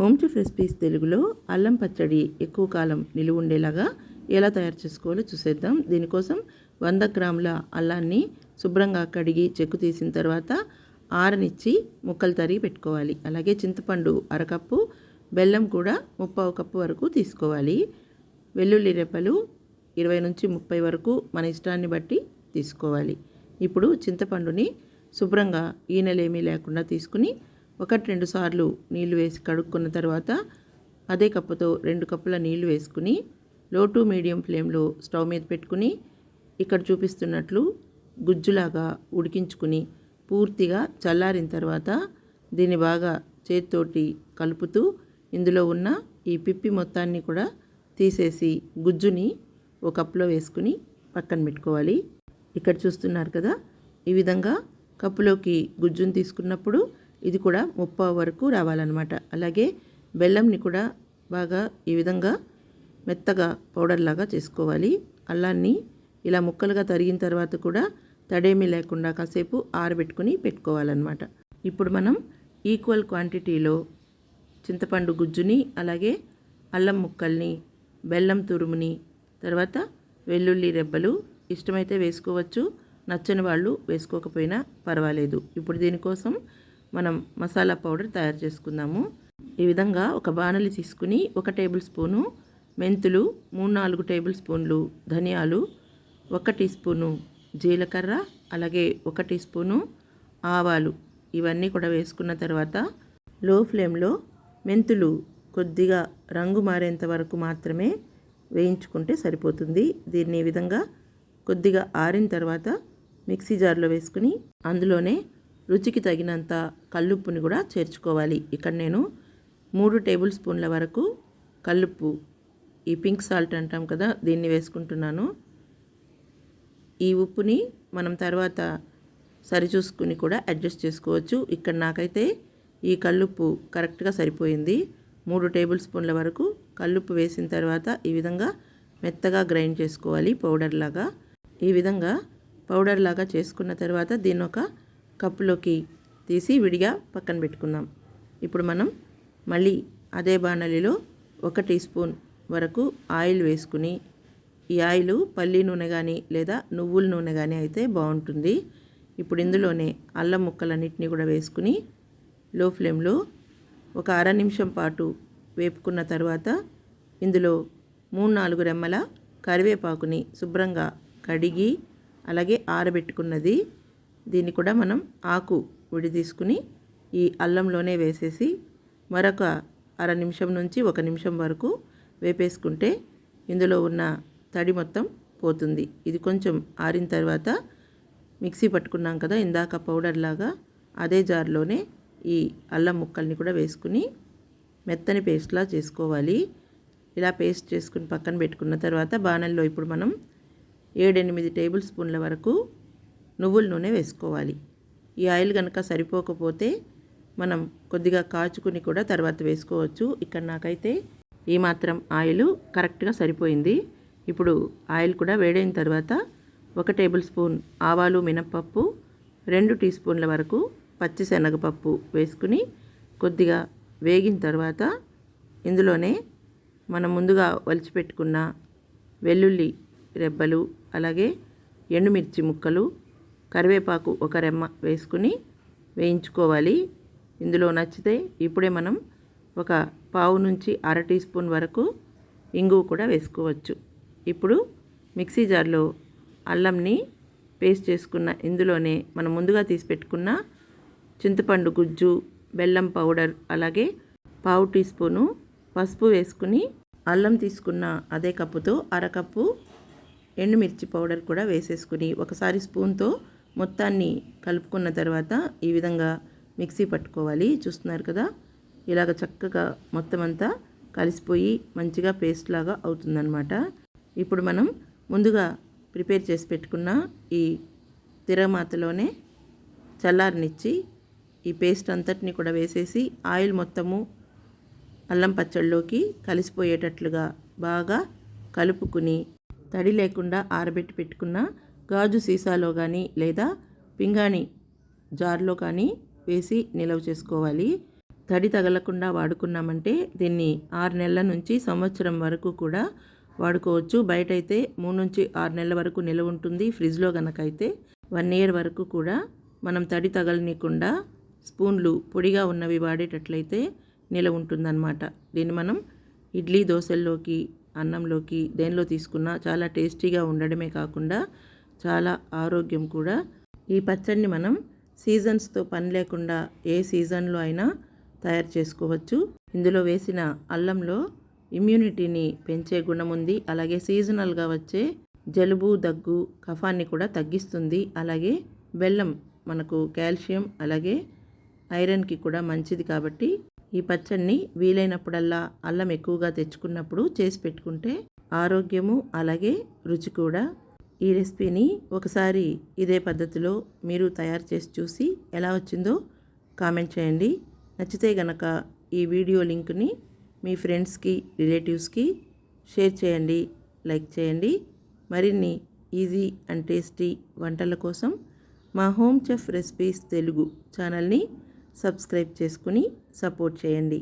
Home to recipes తెలుగులో అల్లం పచ్చడి ఎక్కువ కాలం నిలువ ఉండేలాగా ఎలా తయారు చేసుకోవాలో చూసేద్దాం. దీనికోసం వంద గ్రాముల అల్లాన్ని శుభ్రంగా కడిగి చెక్కు తీసిన తర్వాత ఆరనిచ్చి ముక్కలు తరిగి పెట్టుకోవాలి. అలాగే చింతపండు అరకప్పు బెల్లం కూడా ముప్పావు కప్పు వరకు తీసుకోవాలి. వెల్లుల్లి రెప్పలు ఇరవై నుంచి ముప్పై వరకు మన ఇష్టాన్ని బట్టి తీసుకోవాలి. ఇప్పుడు చింతపండుని శుభ్రంగా ఈనెలేమీ లేకుండా తీసుకుని ఒకటి రెండు సార్లు నీళ్ళు వేసి కడుక్కున్న తర్వాత అదే కప్పుతో రెండు కప్పుల నీళ్ళు వేసుకుని లో టు మీడియం ఫ్లేమ్లో స్టవ్ మీద పెట్టుకుని ఇక్కడ చూపిస్తున్నట్లు గుజ్జులాగా ఉడికించుకుని పూర్తిగా చల్లారిన తర్వాత దీన్ని బాగా చేతితోటి కలుపుతూ ఇందులో ఉన్న ఈ పిప్పి మొత్తాన్ని కూడా తీసేసి గుజ్జుని ఒక కప్పులో వేసుకుని పక్కన పెట్టుకోవాలి. ఇక్కడ చూస్తున్నారు కదా ఈ విధంగా కప్పులోకి గుజ్జును తీసుకున్నప్పుడు ఇది కూడా ముప్పావు వరకు రావాలన్నమాట. అలాగే బెల్లంని కూడా బాగా ఈ విధంగా మెత్తగా పౌడర్ లాగా చేసుకోవాలి. అల్లాన్ని ఇలా ముక్కలుగా తరిగిన తర్వాత కూడా తడేమీ లేకుండా కాసేపు ఆరబెట్టుకుని పెట్టుకోవాలన్నమాట. ఇప్పుడు మనం ఈక్వల్ క్వాంటిటీలో చింతపండు గుజ్జుని అలాగే అల్లం ముక్కల్ని బెల్లం తురుముని తర్వాత వెల్లుల్లి రెబ్బలు ఇష్టమైతే వేసుకోవచ్చు. నచ్చని వాళ్ళు వేసుకోకపోయినా పర్వాలేదు. ఇప్పుడు దీనికోసం మనం మసాలా పౌడర్ తయారు చేసుకుందాము. ఈ విధంగా ఒక బాణలి తీసుకుని ఒక టేబుల్ స్పూను మెంతులు మూడు నాలుగు టేబుల్ స్పూన్లు ధనియాలు ఒక టీ స్పూను జీలకర్ర అలాగే ఒక టీ స్పూను ఆవాలు. ఇవన్నీ కూడా వేసుకున్న తర్వాత లో ఫ్లేమ్లో మెంతులు కొద్దిగా రంగు మారేంత వరకు మాత్రమే వేయించుకుంటే సరిపోతుంది. దీన్ని ఈ విధంగా కొద్దిగా ఆరిన తర్వాత మిక్సీ జార్లో వేసుకుని అందులోనే రుచికి తగినంత కల్లుప్పుని కూడా చేర్చుకోవాలి. ఇక్కడ నేను మూడు టేబుల్ స్పూన్ల వరకు కల్లుప్పు ఈ పింక్ సాల్ట్ అంటాం కదా దీన్ని వేసుకుంటున్నాను. ఈ ఉప్పుని మనం తర్వాత సరిచూసుకుని కూడా అడ్జస్ట్ చేసుకోవచ్చు. ఇక్కడ నాకైతే ఈ కల్లుప్పు కరెక్ట్గా సరిపోయింది. మూడు టేబుల్ స్పూన్ల వరకు కల్లుప్పు వేసిన తర్వాత ఈ విధంగా మెత్తగా గ్రైండ్ చేసుకోవాలి పౌడర్ లాగా. ఈ విధంగా పౌడర్ లాగా చేసుకున్న తర్వాత దీని ఒక కప్పులోకి తీసి విడిగా పక్కన పెట్టుకుందాం. ఇప్పుడు మనం మళ్ళీ అదే బాణలిలో ఒక టీ స్పూన్ వరకు ఆయిల్ వేసుకుని ఈ ఆయిల్ పల్లి నూనె కానీ లేదా నువ్వుల నూనె కానీ అయితే బాగుంటుంది. ఇప్పుడు ఇందులోనే అల్లం ముక్కలన్నిటినీ కూడా వేసుకుని లో ఫ్లేమ్లో ఒక అర నిమిషం పాటు వేపుకున్న తర్వాత ఇందులో మూడు నాలుగు రెమ్మల కరివేపాకుని శుభ్రంగా కడిగి అలాగే ఆరబెట్టుకున్నది దీన్ని కూడా మనం ఆకు విడిదీసుకుని ఈ అల్లంలోనే వేసేసి మరొక అర నిమిషం నుంచి ఒక నిమిషం వరకు వేపేసుకుంటే ఇందులో ఉన్న తడి మొత్తం పోతుంది. ఇది కొంచెం ఆరిన తర్వాత మిక్సీ పట్టుకున్నాం కదా ఇందాక పౌడర్ లాగా అదే జార్లోనే ఈ అల్లం ముక్కల్ని కూడా వేసుకుని మెత్తని పేస్ట్లా చేసుకోవాలి. ఇలా పేస్ట్ చేసుకుని పక్కన పెట్టుకున్న తర్వాత బాణల్లో ఇప్పుడు మనం ఏడెనిమిది టేబుల్ స్పూన్ల వరకు నువ్వుల నూనె వేసుకోవాలి. ఈ ఆయిల్ కనుక సరిపోకపోతే మనం కొద్దిగా కాచుకుని కూడా తర్వాత వేసుకోవచ్చు. ఇక్కడ నాకైతే ఈ మాత్రం ఆయిల్ కరెక్ట్గా సరిపోయింది. ఇప్పుడు ఆయిల్ కూడా వేడైన తర్వాత ఒక టేబుల్ స్పూన్ ఆవాలు మినప్పప్పు రెండు టీ స్పూన్ల వరకు పచ్చిశనగపప్పు వేసుకుని కొద్దిగా వేగిన తర్వాత ఇందులోనే మనం ముందుగా వలిచిపెట్టుకున్న వెల్లుల్లి రెబ్బలు అలాగే ఎండుమిర్చి ముక్కలు కరివేపాకు ఒక రెమ్మ వేసుకుని వేయించుకోవాలి. ఇందులో నచ్చితే ఇప్పుడే మనం ఒక పావు నుంచి అర టీ స్పూన్ వరకు ఇంగువ కూడా వేసుకోవచ్చు. ఇప్పుడు మిక్సీ జార్లో అల్లంని పేస్ట్ చేసుకున్న ఇందులోనే మనం ముందుగా తీసి పెట్టుకున్న చింతపండు గుజ్జు బెల్లం పౌడర్ అలాగే పావు టీ స్పూను పసుపు వేసుకుని అల్లం తీసుకున్న అదే కప్పుతో అరకప్పు ఎండుమిర్చి పౌడర్ కూడా వేసేసుకుని ఒకసారి స్పూన్తో మొత్తాన్ని కలుపుకున్న తర్వాత ఈ విధంగా మిక్సీ పట్టుకోవాలి. చూస్తున్నారు కదా? ఇలాగ చక్కగా మొత్తం అంతా కలిసిపోయి మంచిగా పేస్ట్ లాగా అవుతుందన్నమాట. ఇప్పుడు మనం ముందుగా ప్రిపేర్ చేసి పెట్టుకున్న ఈ తిరమాతలోనే చల్లారనిచ్చి ఈ పేస్ట్ అంతటిని కూడా వేసేసి ఆయిల్ మొత్తము అల్లం పచ్చళ్ళలోకి కలిసిపోయేటట్లుగా బాగా కలుపుకుని తడి లేకుండా ఆరబెట్టి పెట్టుకున్న గాజు సీసాలో కానీ లేదా పింగాణి జార్లో కానీ వేసి నిలవ చేసుకోవాలి. తడి తగలకుండా వాడుకున్నామంటే దీన్ని ఆరు నెలల నుంచి సంవత్సరం వరకు కూడా వాడుకోవచ్చు. బయట అయితే మూడు నుంచి ఆరు నెలల వరకు నిలవ ఉంటుంది. ఫ్రిడ్జ్లో కనుక అయితే వన్ ఇయర్ వరకు కూడా మనం తడి తగలనీయకుండా స్పూన్లు పొడిగా ఉన్నవి వాడేటట్లయితే నిలవ ఉంటుందన్నమాట. దీన్ని మనం ఇడ్లీ దోశల్లోకి అన్నంలోకి దేనిలో తీసుకున్నా చాలా టేస్టీగా ఉండడమే కాకుండా చాలా ఆరోగ్యం కూడా. ఈ పచ్చడిని మనం సీజన్స్తో పని లేకుండా ఏ సీజన్లో అయినా తయారు చేసుకోవచ్చు. ఇందులో వేసిన అల్లంలో ఇమ్యూనిటీని పెంచే గుణం ఉంది. అలాగే సీజనల్గా వచ్చే జలుబు దగ్గు కఫాన్ని కూడా తగ్గిస్తుంది. అలాగే బెల్లం మనకు కాల్షియం అలాగే ఐరన్కి కూడా మంచిది కాబట్టి ఈ పచ్చడిని వీలైనప్పుడల్లా అల్లం ఎక్కువగా తెచ్చుకున్నప్పుడు చేసి పెట్టుకుంటే ఆరోగ్యము అలాగే రుచి కూడా ఈ రెసిపీని ఒకసారి ఇదే పద్ధతిలో మీరు తయారు చేసి చూసి ఎలా వచ్చిందో కామెంట్ చేయండి. నచ్చితే గనక ఈ వీడియో లింక్ని మీ ఫ్రెండ్స్కి రిలేటివ్స్కి షేర్ చేయండి లైక్ చేయండి. మరిన్ని ఈజీ అండ్ టేస్టీ వంటల కోసం మా హోమ్ చెఫ్ రెసిపీస్ తెలుగు ఛానల్ని సబ్స్క్రైబ్ చేసుకుని సపోర్ట్ చేయండి.